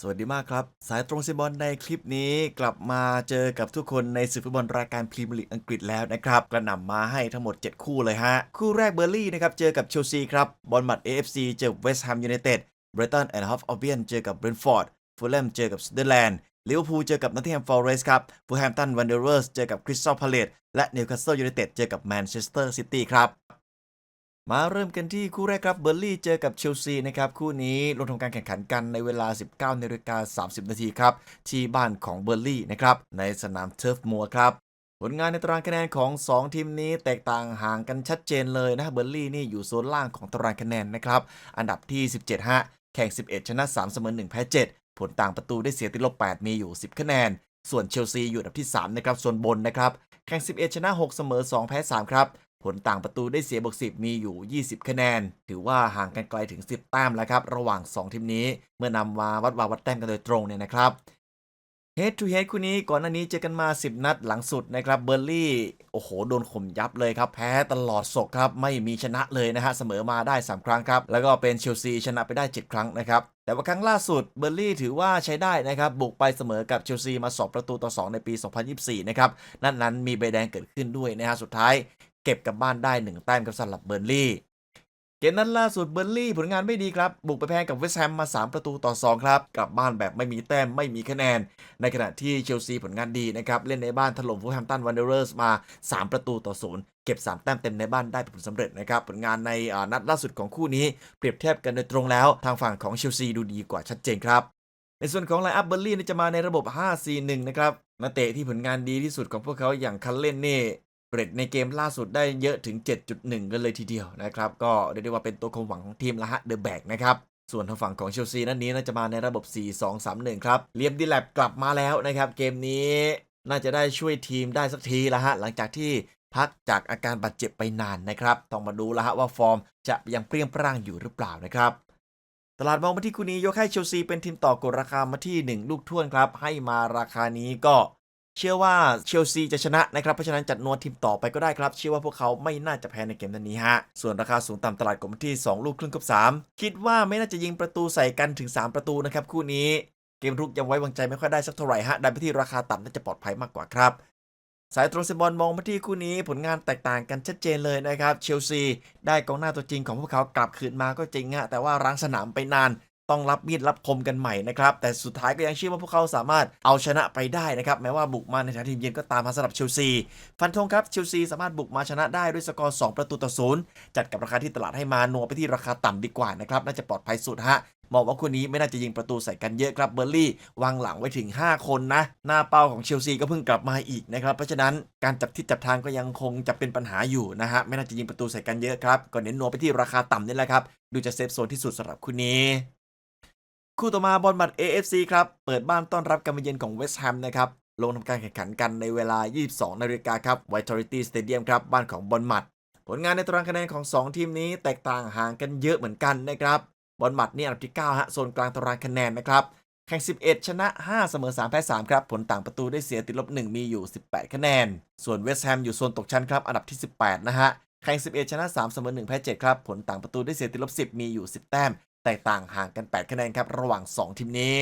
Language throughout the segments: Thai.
สวัสดีมากครับ สายตรงซีบอลในคลิปนี้กลับมาเจอกับทุกคนในศึกฟุตบอลรายการพรีเมียร์ลีกอังกฤษแล้วนะครับ กระหน่ำมาให้ทั้งหมด 7 คู่เลยฮะ คู่แรกเบอร์ลี่นะครับเจอกับเชลซีครับบอลมัด AFC เจอเวสต์แฮมยูไนเต็ดเบรตันแอนด์ฮอฟออเบียนเจอกับเบรนฟอร์ดฟูลแลมเจอกับสเดอร์แลนด์ลิเวอร์พูลเจอกับนอตติงแฮมฟอเรสต์ครับฟูลแฮมตันวันเดอร์เรอร์สเจอกับคริสตัลพาเลตและนิวคาสเซิลยูไนเต็ดเจอกับแมนเชสเตอร์ซิตี้ครับ มาเริ่มกันที่คู่แรกครับเบอร์ลี่เจอกับเชลซีนะครับคู่นี้ลงทำการแข่งขันกันในเวลา 19นาฬิกา30 นาทีครับที่บ้านของเบอร์ลี่นะครับในสนามเทิร์ฟมัวครับผลงานในตารางคะแนนของ 2 ทีมนี้แตกต่างห่างกันชัดเจนเลยนะเบอร์ลี่นี่อยู่โซนล่างของตารางคะแนนนะครับอันดับที่ 17 ฮะแข่ง 11 ชนะ 3 เสมอ 1 แพ้ 7 ผลต่างประตูได้เสียติดลบ 8 มีอยู่ 10 คะแนน ส่วนเชลซีอยู่อันดับที่ 3 นะครับส่วนบนนะครับแข่ง 11 ชนะ 6 เสมอ 2 แพ้ 3 ครับ ผลต่างประตูได้เสียบวก10 มีอยู่ 20 คะแนน ถือว่าห่างกันไกลถึง 10 แต้มแล้วครับ ระหว่าง 2 ทีมนี้ เมื่อนำมาวัดวาวัดแต้มกันโดยตรงเนี่ยนะครับ Head to Head คู่นี้ก่อนหน้านี้เจอกันมา 10 นัดหลังสุดนะครับเบอร์ลี่ โอ้โห โดนข่มยับเลยครับ แพ้ตลอดศกครับ ไม่มีชนะเลยนะฮะ เสมอมาได้ 3 ครั้งครับ แล้วก็เป็นเชลซีชนะไปได้ 7 ครั้งนะครับ แต่ว่าครั้งล่าสุดเบอร์ลี่ถือว่าใช้ได้นะครับ บุกไปเสมอกับเชลซีมา 2 ประตูต่อ 2 ในปี 2024 นะครับ นั่นนั้นมีใบแดงเกิดขึ้นด้วยนะฮะ สุดท้าย เก็บกลับบ้านได้ 1 แต้มกับสำหรับเบอร์ลี่ เกมนั้นล่าสุดเบอร์ลี่ผลงานไม่ดีครับ บุกไปแพ้กับเวสต์แฮมมา 3 ประตูต่อ 2 ครับ กลับบ้านแบบไม่มีแต้มไม่มีคะแนน ในขณะที่เชลซีผลงานดีนะครับ เล่นในบ้านถล่มฟูลแฮมตันวันเดอร์เรอร์สมา 3 ประตูต่อ 0 เก็บ 3 แต้มเต็มในบ้านได้ผลสำเร็จนะครับ ผลงานในนัดล่าสุดของคู่นี้เปรียบเทียบกันโดยตรงแล้ว ทางฝั่งของเชลซีดูดีกว่าชัดเจนครับในส่วนของไลน์อัพเบอร์ลี่จะมาในระบบ 5-4-1 นะครับนักเตะที่ผลงานดีที่สุดของพวกเขาอย่างคันเล่นนี่ เรทในเกมล่าสุดได้เยอะถึง 7.1 กันเลยทีเดียวนะครับ ก็เรียกได้ว่าเป็นตัวความหวังของทีมละฮะเดอะแบกนะครับ ส่วนทางฝั่งของเชลซีนั่นนี้น่าจะมาในระบบ 4-2-3-1 ครับเลียมดีแลบกลับมาแล้วนะครับ เกมนี้น่าจะได้ช่วยทีมได้สักทีละฮะ หลังจากที่พักจากอาการบาดเจ็บไปนานนะครับ ต้องมาดูละฮะว่าฟอร์มจะยังเปรี้ยงปร้างอยู่หรือเปล่านะครับตลาดมองมาที่คู่นี้ยกให้เชลซีเป็นทีมต่อกดราคามาที่ 1 ลูกท่วนครับ ให้มาราคานี้ก็ เชื่อว่าเชลซีจะชนะนะครับ เพราะฉะนั้นจัดนวดทีมต่อไปก็ได้ครับ เชื่อว่าพวกเขาไม่น่าจะแพ้ในเกมนั้นนี้ฮะ ส่วนราคาสูงต่ำตลาดกดมที่ 2 ลูกครึ่งกับ 3 คิดว่าไม่น่าจะยิงประตูใส่กันถึง 3 ประตูนะครับคู่นี้ เกมรุกยังไว้วางใจไม่ค่อยได้สักเท่าไหร่ฮะ ดันไปที่ราคาต่ำน่าจะปลอดภัยมากกว่าครับ สายตรงเซบอลมองมาที่คู่นี้ผลงานแตกต่างกันชัดเจนเลยนะครับ เชลซีได้กองหน้าตัวจริงของพวกเขากลับคืนมาก็จริงฮะ แต่ว่าร้างสนามไปนาน ต้องรับมีดรับคมกันใหม่นะครับแต่สุดท้ายก็ยังเชื่อว่าพวกเขาสามารถเอาชนะไปได้นะครับแม้ว่าบุกมาในฐานะทีมเยือนก็ตามมาสำหรับเชลซีฟันธงครับเชลซีสามารถบุกมาชนะได้ด้วยสกอร์2ประตูต่อศูนย์จัดกับราคาที่ตลาดให้มานัวไปที่ราคาต่ำดีกว่านะครับน่าจะปลอดภัยสุดฮะมองว่าคู่นี้ไม่น่าจะยิงประตูใส่กันเยอะครับเบอร์ลี่วางหลังไว้ถึง 5 คนนะ หน้าเป้าของเชลซีก็เพิ่งกลับมาอีกนะครับเพราะฉะนั้นการจับทิศจับทางก็ยังคงจะเป็นปัญหาอยู่นะฮะไม่น่าจะยิงประตูใส่กันเยอะครับก็เน้นนัวไปที่ราคาต่ำนี่แหละครับดูจะเซฟโซนที่สุดสำหรับคู่นี้ คู่ต่อมาบอลมัด AFC ครับ เปิดบ้านต้อนรับการมาเยือนของเวสต์แฮมนะครับ ลงทำการแข่งขันกันในเวลา 22 นาฬิกาครับ Vitality Stadium ครับ บ้านของบอลมัด ผลงานในตารางคะแนนของ 2 ทีมนี้แตกต่างห่างกันเยอะเหมือนกันนะครับ บอลมัดนี่อันดับที่ 9 ฮะ โซนกลางตารางคะแนนนะครับ แข่ง 11 ชนะ 5 เสมอ 3 แพ้ 3 ครับ ผลต่างประตูได้เสียติดลบ 1 มีอยู่ 18 คะแนน ส่วนเวสต์แฮมอยู่โซนตกชั้นครับอันดับที่ 18 นะฮะแข่ง 11 ชนะ 3 เสมอ 1 แพ้ 7 ครับ ผลต่างประตูได้เสียติดลบ 10 มีอยู่ 10 แต้ม แตกต่างห่างกัน 8 คะแนนครับ ระหว่าง 2 ทีมนี้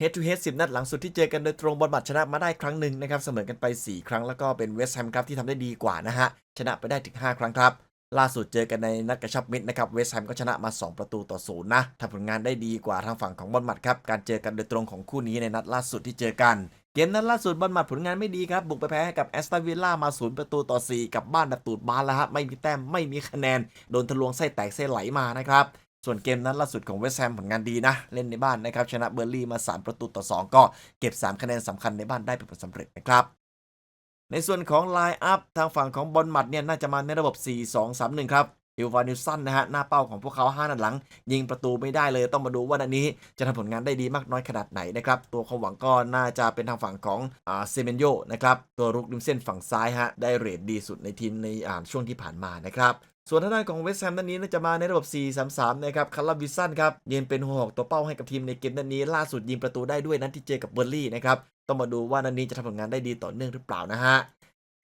Head to Head 10 นัดหลังสุดที่เจอกันโดยตรงบอลมัดชนะมาได้ครั้งหนึ่งนะครับ เสมอกันไป 4 ครั้งแล้วก็เป็นเวสต์แฮมครับที่ทำได้ดีกว่านะฮะ ชนะไปได้ถึง 5 ครั้งครับ ล่าสุดเจอกันในนัดกระชับมิตรนะครับเวสต์แฮมก็ชนะมา 2 ประตูต่อศูนย์นะทำผลงานได้ดีกว่าทางฝั่งของบอลมัดครับการเจอกันโดยตรงของคู่นี้ในนัดล่าสุดที่เจอกันเกมนัดล่าสุดบอลมัดผลงานไม่ดีครับบุกไปแพ้ให้กับแอสตันวิลล่ามาศูนย์ประตูต่อ 4 กับบ้านแบบตูดบานแล้วฮะไม่มีแต้มไม่มีคะแนนโดนทะลวงไส้แตกไส้ไหลมานะครับ ส่วนเกมนั้นล่าสุดของเวสต์แฮมผลงานดีนะ เล่นในบ้านนะครับ ชนะเบอร์ลี่มา 3 ประตูต่อ 2 ก็เก็บ 3 คะแนนสำคัญในบ้านได้เป็นผลสำเร็จนะครับในส่วนของไลน์อัพทางฝั่งของบอลมัดเนี่ยน่าจะมาในระบบ 4-2-3-1 ครับอิลวานิลสันนะฮะหน้าเป้าของพวกเขา5นัดหลัง ยิงประตูไม่ได้เลยต้องมาดูว่านัดนี้จะทำผลงานได้ดีมากน้อยขนาดไหนนะครับ ตัวความหวังก็น่าจะเป็นทางฝั่งของอ่าเซเมนโยนะครับ ตัวรุกริมเส้นฝั่งซ้ายฮะได้เรทดีสุดในทีมในอ่าช่วงที่ผ่านมานะครับ ส่วนทางด้านของเวสต์แฮมนัดนี้น่าจะมาในระบบ 4-3-3 นะครับคาร์ลวิสันครับยืนเป็นหัวหอกตัวเป้าให้กับทีมในเกมนัดนี้ ล่าสุดยิงประตูได้ด้วยนั้นที่เจอกับเบอร์ลี่นะครับ ต้องมาดูว่านัดนี้จะทำผลงานได้ดีต่อเนื่องหรือเปล่านะฮะ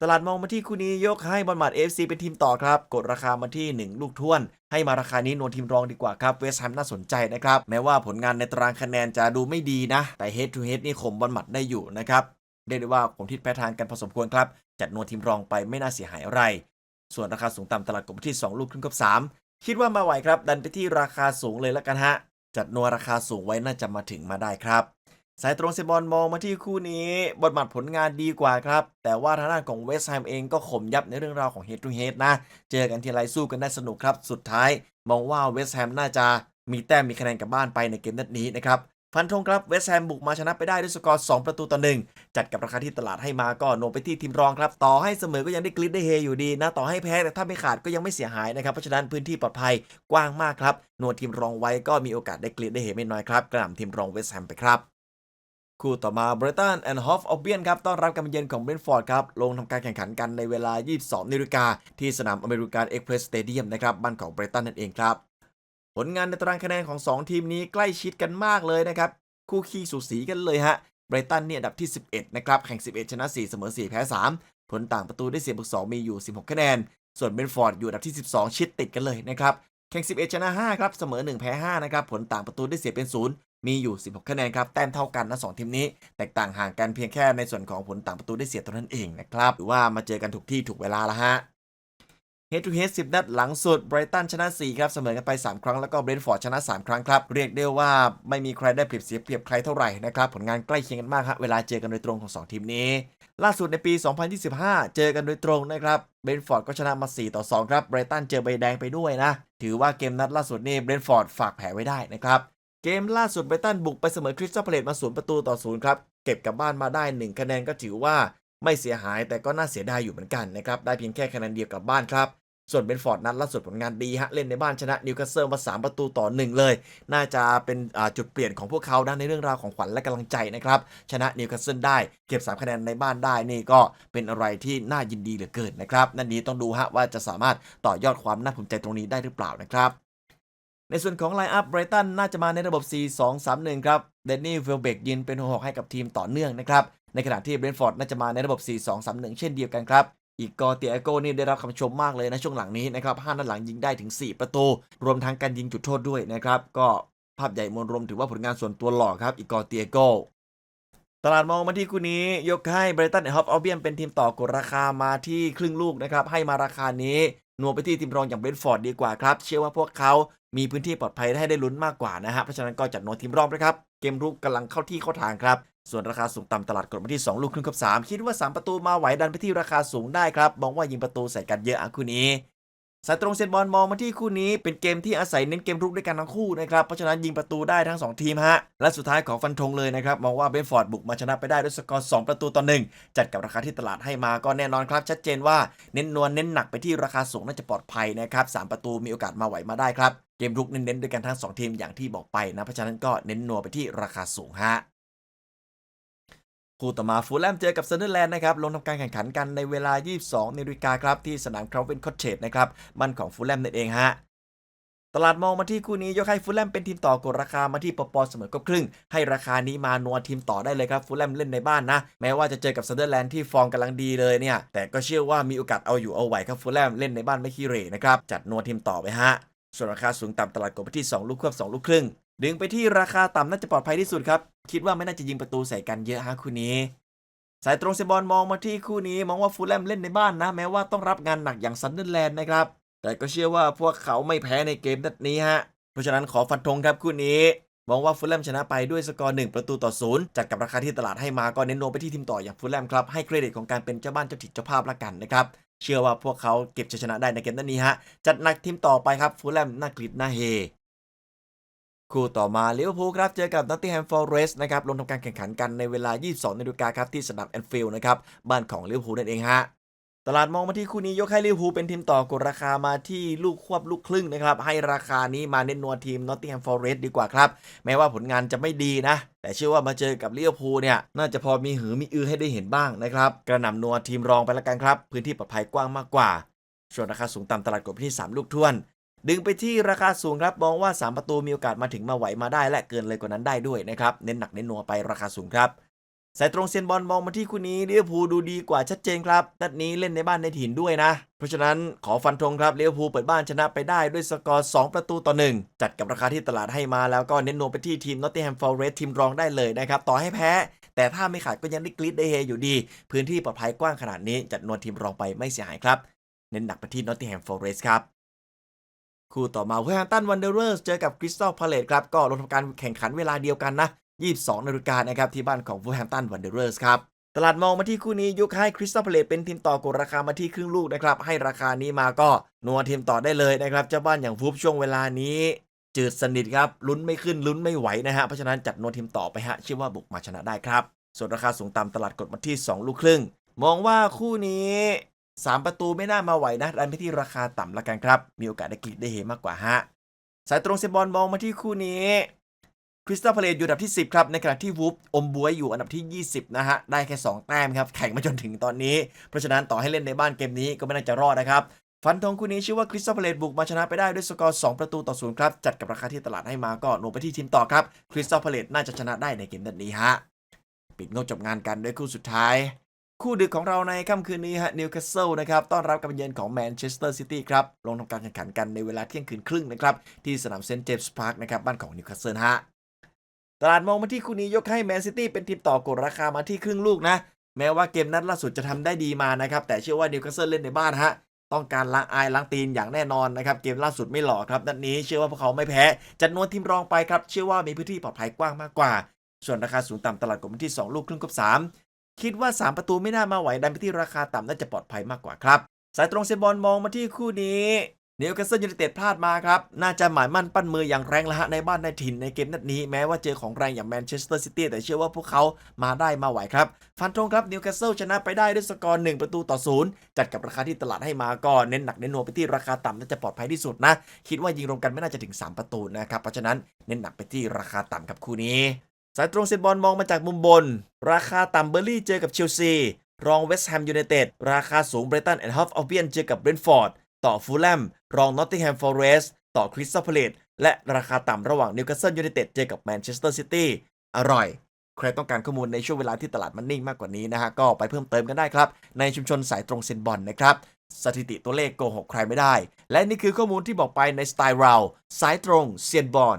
ตลาดมองมาที่คู่นี้ยกให้บอลมาด FC เป็นทีมต่อครับ กดราคามาที่ 1 ลูกท้วน ให้มาราคานี้นวลทีมรองดีกว่าครับ เวสต์แฮมน่าสนใจนะครับ แม้ว่าผลงานในตารางคะแนนจะดูไม่ดีนะ แต่ head to head นี่ข่มบอลมัดได้อยู่นะครับ เรียกได้ว่าผมทิศแพ้ทางกันพอสมควรครับ จัดนวลทีมรองไปไม่น่าเสียหายอะไร ส่วนราคาสูงต่ำตลาดกดไปที่ 2 ลูกครึ่งกับ 3 คิดว่ามาไหวครับ ดันไปที่ราคาสูงเลยแล้วกันฮะ จัดนวลราคาสูงไว้น่าจะมาถึงมาได้ครับ สายตรงเซบอลมองมาที่คู่นี้ บทบาทผลงานดีกว่าครับ แต่ว่าทางด้านของเวสต์แฮมเองก็ข่มยับในเรื่องราวของ head to head นะ เจอกันทีไรสู้กันได้สนุกครับ สุดท้าย มองว่าเวสต์แฮมน่าจะมีแต้มมีคะแนนกลับบ้านไปในเกมนัดนี้นะครับ ฟันธงครับเวสต์แฮมบุกมาชนะไปได้ด้วยสกอร์ 2 ประตูต่อหนึ่งจัดกับราคาที่ตลาดให้มาก็โน้มไปที่ทีมรองครับ ต่อให้เสมอก็ยังได้กลิดได้เฮอยู่ดีนะ ต่อให้แพ้แต่ถ้าไม่ขาดก็ยังไม่เสียหายนะครับ เพราะฉะนั้นพื้นที่ปลอดภัยกว้างมากครับนวดทีมรองไว้ก็มีโอกาสได้กลิดได้เฮไม่น้อยครับ กระหน่ำทีมรองเวสต์แฮมไปครับคู่ต่อมาเบรตันแอนด์ฮอฟออฟเบียนครับต้อนรับการมาเยือนของเบรนฟอร์ดครับ ลงทำการแข่งขันกันในเวลา 22นาฬิกาที่สนามอเมริกันเอ็กเพรสสเตเดียมนะครับบ้านของเบรตันนั่นเองครับ ผลงานในตารางคะแนนของ 2 ทีมนี้ใกล้ชิดกันมากเลยนะครับ คู่ขี้สูสีกันเลยฮะเบรตันเนี่ยอันดับที่ 11 นะครับ แข่ง 11 ชนะ 4 เสมอ 4 แพ้ 3 ผลต่างประตูได้เสียบวก2มีอยู่ 16 คะแนน ส่วนเบนฟอร์ดอยู่อันดับที่ 12 ชิดติดกันเลยนะครับ แข่ง 11 ชนะ 5 ครับ เสมอ 1 แพ้ 5 นะครับ ผลต่างประตูได้เสียเป็น 0 มีอยู่ 16 คะแนนครับ แต้มเท่ากันนะสองทีมนี้ แตกต่างห่างกันเพียงแค่ในส่วนของผลต่างประตูได้เสียเท่านั้นเองนะครับ หรือว่ามาเจอกันถูกที่ถูกเวลาละฮะ Head to Head 10 นัดหลังสุดไบรตันชนะ 4 ครับเสมอกันไป 3 ครั้ง แล้วก็เบรนท์ฟอร์ดชนะ 3 ครั้งครับ เรียกได้ว่าไม่มีใครได้เปรียบเสียเปรียบใครเท่าไหร่นะครับ ผลงานใกล้เคียงกันมากฮะเวลาเจอกันโดยตรงของ 2 ทีมนี้ ล่าสุดในปี 2025 เจอกันโดยตรงนะครับเบรนท์ฟอร์ดก็ชนะมา 4 ต่อ 2 ครับไบรตันเจอใบแดงไปด้วยนะ ถือว่าเกมนัดล่าสุดนี่เบรนท์ฟอร์ดฝากแผลไว้ได้นะครับเกมล่าสุดไบรตันบุกไปเสมอคริสตัลพาเลตมา0ประตูต่อ0ครับเก็บกลับบ้านมาได้ 1 คะแนนก็ถือว่าไม่เสียหายแต่ก็น่าเสียดายอยู่เหมือนกันนะครับได้เพียงแค่คะแนนเดียวกลับบ้านครับ ส่วนเบนฟอร์ดนัดล่าสุดผลงานดีฮะ เล่นในบ้านชนะนิวคาสเซิลมา3ประตูต่อ 1 เลย น่าจะเป็นจุดเปลี่ยนของพวกเขานในเรื่องราวของขวัญและกำลังใจนะครับ ชนะนิวคาสเซิลได้เก็บ 3 คะแนนในบ้านได้นี่ก็เป็นอะไรที่น่ายินดีเหลือเกินนะครับ นั่นนี้ต้องดูฮะว่าจะสามารถต่อยอดความน่าภูมิใจตรงนี้ได้หรือเปล่านะครับในส่วนของไลน์อัพไบรตันน่าจะมาในระบบ 4-2-3-1 ครับ เดนนี่เวลเบกยืนเป็นหัวหอกให้กับทีมต่อเนื่องนะครับ ในขณะที่เบรนฟอร์ดน่าจะมาในระบบ 4-2-3-1 เช่นเดียวกันครับ อีกกอเตียโก้นี่ได้รับคำชมมากเลยนะช่วงหลังนี้นะครับ5นัดหลังยิงได้ถึง 4 ประตู รวมทั้งการยิงจุดโทษด้วยนะครับก็ภาพใหญ่มวลรวมถือว่าผลงานส่วนตัวหล่อครับอีกกอเตียโก้ตลาดมองมาที่คู่นี้ยกให้ไบรตันแอนด์ฮอฟเอาเบียนเป็นทีมต่อกดราคามาที่ครึ่งลูกนะครับให้มาราคานี้นัวไปที่ทีมรองอย่างเบรนฟอร์ดดีกว่าครับ เชื่อว่าพวกเขามีพื้นที่ปลอดภัยให้ได้ลุ้นมากกว่านะฮะเพราะฉะนั้นก็จัดนวทีมรองนะครับ เกมรุกกำลังเข้าที่เข้าทางครับ ส่วนราคาสูงต่ำตลาดกดมาที่ 2 ลูกครึ่งกับ 3 คิดว่า 3 ประตูมาไหวดันไปที่ราคาสูงได้ครับมองว่ายิงประตูใส่กันเยอะอะคู่นี้สายตรงเซนบอลมองมาที่คู่นี้เป็นเกมที่อาศัยเน้นเกมรุกด้วยกันทั้งคู่นะครับเพราะฉะนั้นยิงประตูได้ทั้ง 2 ทีมฮะและสุดท้ายของฟันธงเลยนะครับมองว่าเบนฟอร์ดบุกมาชนะไปได้ด้วยสกอร์2ประตูต่อหนึ่งจัดกับราคาที่ตลาดให้มาก็แน่นอนครับ ชัดเจนว่าเน้นนวลเน้นหนักไปที่ราคาสูงน่าจะปลอดภัยนะครับสามประตูมีโอกาสมาไหวมาได้ครับเกมรุกเน้นๆด้วยกันทั้ง 2 ทีมอย่างที่บอกไปนะเพราะฉะนั้นก็เน้นนัวไปที่ราคาสูงฮะ คู่ต่อมาฟูลแลมเจอกับเซนเดอร์แลนด์นะครับ ลงทำการแข่งขันกันในเวลา 22นาฬิกาครับ ที่สนามคราเวนคอตเชตนะครับบ้านของฟูลแลมนั่นเองฮะตลาดมองมาที่คู่นี้ยกให้ฟูลแลมเป็นทีมต่อกดราคามาที่ปปเสมอก็ครึ่ง ให้ราคานี้มานัวทีมต่อได้เลยครับฟูลแลมเล่นในบ้านนะ แม้ว่าจะเจอกับเซนเดอร์แลนด์ที่ฟอร์มกำลังดีเลยเนี่ย แต่ก็เชื่อว่ามีโอกาสเอาอยู่เอาไหวครับฟูลแลมเล่นในบ้านไม่ขี้เหร่นะครับ จัดนัวทีมต่อไปฮะ ส่วนราคาสูงต่ำตลาดกดไปที่ 2 ลูกควบ2ลูกครึ่ง ดึงไปที่ราคาต่ำน่าจะปลอดภัยที่สุดครับ คิดว่าไม่น่าจะยิงประตูใส่กันเยอะฮะคู่นี้ สายตรงเซบอลมองมาที่คู่นี้ มองว่าฟูลแลมเล่นในบ้านนะ แม้ว่าต้องรับงานหนักอย่างซันเดอร์แลนด์นะครับ แต่ก็เชื่อว่าพวกเขาไม่แพ้ในเกมนัดนี้ฮะ เพราะฉะนั้นขอฟันธงครับคู่นี้มองว่าฟูลแลมชนะไปด้วยสกอร์1ประตูต่อศูนย์จัดกับราคาที่ตลาดให้มาก็เน้นลงไปที่ทีมต่ออย่างฟูลแลมครับให้เครดิตของการเป็นเจ้าบ้านเจ้าถิ่นเจ้าภาพละกันนะครับเชื่อว่าพวกเขาเก็บชัยชนะได้ในเกมนัดนี้ฮะจัดหนักทีมต่อไปครับฟูลแลมน่ากลิดน่าเฮ คู่ต่อมาลิเวอร์พูลครับเจอกับนอตติงแฮมฟอร์เรสต์นะครับลงทำการแข่งขันกันในเวลา 22นาฬิกาครับที่สนามแอนฟิลด์นะครับบ้านของลิเวอร์พูลนั่นเองฮะตลาดมองมาที่คู่นี้ยกให้ลิเวอร์พูลเป็นทีมต่อกดราคามาที่ลูกควบลูกครึ่งนะครับให้ราคานี้มาเน้นนัวทีมนอตติงแฮมฟอร์เรสต์ดีกว่าครับแม้ว่าผลงานจะไม่ดีนะ แต่เชื่อว่ามาเจอกับลิเวอร์พูลเนี่ยน่าจะพอมีหือมีอือให้ได้เห็นบ้างนะครับกระหน่ำนัวทีมรองไปละกันครับพื้นที่ปลอดภัยกว้างมากกว่าส่วนราคาสูงต่ำตลาดกดที่ 3 ลูกท้วน ดึงไปที่ราคาสูงครับมองว่า 3 ประตูมีโอกาสมาถึงมาไหวมาได้และเกินเลยกว่านั้นได้ด้วยนะครับเน้นหนักเน้นนัวไปราคาสูงครับสายตรงเซียนบอลมองมาที่คู่นี้ลิเวอร์พูดูดีกว่าชัดเจนครับนัดนี้เล่นในบ้านในถิ่นด้วยนะ เพราะฉะนั้นขอฟันธงครับลิเวอร์พูเปิดบ้านชนะไปได้ด้วยสกอร์ 2 ประตูต่อ 1 จัดกับราคาที่ตลาดให้มาแล้วก็เน้นโนมไปที่ทีมนอตติแฮมฟอร์เรสทีมรองได้เลยนะครับต่อให้แพ้ แต่ถ้าไม่ขาดก็ยังได้กรีดได้เฮอยู่ดี พื้นที่ปลอดภัยกว้างขนาดนี้จัดนวลทีมรองไปไม่เสียหายครับเน้นหนักไปที่นอตติแฮมฟอร์เรสครับ คู่ต่อมาเวอร์แฮมตันวันเดอร์เรอร์เจอกับคริสตัลพาเลตครับก็ลงทำการแข่งขันเวลาเดียวกันนะ22นาฬิกานะครับที่บ้านของเวอร์แฮมตันวันเดอร์เรอร์ครับตลาดมองมาที่คู่นี้ยกให้คริสตัลพาเลตเป็นทีมต่อกดราคามาที่ครึ่งลูกนะครับให้ราคานี้มาก็นัวทีมต่อได้เลยนะครับเจ้าบ้านอย่างฟูบช่วงเวลานี้ จืดสนิทครับลุ้นไม่ขึ้นลุ้นไม่ไหวนะฮะเพราะฉะนั้นจัดนัวทีมต่อไปฮะเชื่อว่าบุกมาชนะได้ครับส่วนราคาสูงต่ำตลาดกดมาที่ 2 ลูกครึ่ง มองว่าคู่นี้ 3 ประตูไม่น่ามาไหวนะดันไปที่ราคาต่ำละกันครับ มีโอกาสได้กลิกได้เฮมากกว่าฮะสายตรงเซบอลมองมาที่คู่นี้คริสตัลพาเลตอยู่อันดับที่ 10 ครับ ในขณะที่วูฟอมบวยอยู่อันดับที่ 20 นะฮะ ได้แค่ 2 แต้มครับ แข่งมาจนถึงตอนนี้ เพราะฉะนั้นต่อให้เล่นในบ้านเกมนี้ก็ไม่น่าจะรอดนะครับ ฟันธงคู่นี้ชื่อว่าคริสตัลพาเลตบุกมาชนะไปได้ด้วยสกอร์ 2 ประตูต่อศูนย์ครับ จัดกับราคาที่ตลาดให้มาก็หนูไปที่ทีมต่อครับ คริสตัลพาเลตน่าจะชนะได้ในเกมนัดนี้ฮะ ปิดงบจบงานกันด้วยคู่สุดท้าย คู่ดึกของเราในค่ำคืนนี้ฮะนิวคาสเซิลนะครับต้อนรับการเยือนของแมนเชสเตอร์ซิตี้ครับ ลงทำการแข่งขันกันในเวลาเที่ยงคืนครึ่งนะครับ ที่สนามเซนต์เจมส์พาร์คนะครับ บ้านของนิวคาสเซิลฮะตลาดมองมาที่คู่นี้ยกให้แมนซิตี้เป็นทีมต่อกดราคามาที่ครึ่งลูกนะ แม้ว่าเกมนัดล่าสุดจะทำได้ดีมานะครับ แต่เชื่อว่านิวคาสเซิลเล่นในบ้านฮะต้องการล้างอายล้างตีนอย่างแน่นอนนะครับ เกมล่าสุดไม่หล่อครับนัดนี้เชื่อว่าพวกเขาไม่แพ้จัดนวนทีมรองไปครับเชื่อว่ามีพื้นที่ปลอดภัยกว้างมากกว่า ส่วนราคาสูงต่ำตลาดกดมาที่ 2 ลูกครึ่งกับ3 คิดว่า 3 ประตูไม่น่ามาไหวดันไปที่ราคาต่ำน่าจะปลอดภัยมากกว่าครับ สายตรงเซนบอลมองมาที่คู่นี้นิวคาสเซิลยูไนเต็ดพลาดมาครับ น่าจะหมายมั่นปั้นมืออย่างแรงละฮะในบ้านในถิ่นในเกมนัดนี้ แม้ว่าเจอของแรงอย่างแมนเชสเตอร์ซิตี้แต่เชื่อว่าพวกเขามาได้มาไหวครับ ฟันธงครับนิวคาสเซิลชนะไปได้ด้วยสกอร์ 1 ประตูต่อศูนย์จัดกับราคาที่ตลาดให้มาก็เน้นหนักเน้นหน่วงไปที่ราคาต่ำน่าจะปลอดภัยที่สุดนะ คิดว่ายิงรวมกันไม่น่าจะถึง 3 ประตูนะครับเพราะฉะนั้นเน้นหนักไปที่ราคาต่ำครับคู่นี้ สายตรงเซนบอลมองมาจากมุมบน ราคาต่ำเบอร์ลี่เจอกับเชลซี รองเวสต์แฮมยูไนเต็ด ราคาสูงเบรตันแอนด์ฮอฟอัลเบียนเจอกับเบรนท์ฟอร์ด ต่อฟูลแลม รองนอตติงแฮมฟอร์เรสต์ ต่อคริสตัลพาเลตและราคาต่ำระหว่างนิวคาสเซิลยูไนเต็ดเจอกับแมนเชสเตอร์ซิตี้อร่อย ใครต้องการข้อมูลในช่วงเวลาที่ตลาดมันนิ่งมากกว่านี้นะฮะ ก็ไปเพิ่มเติมกันได้ครับ ในชุมชนสายตรงเซนบอลนะครับ สถิติตัวเลขโกหกใครไม่ได้ และนี่คือข้อมูลที่บอกไปในสไตล์เราสายตรงเซียนบอล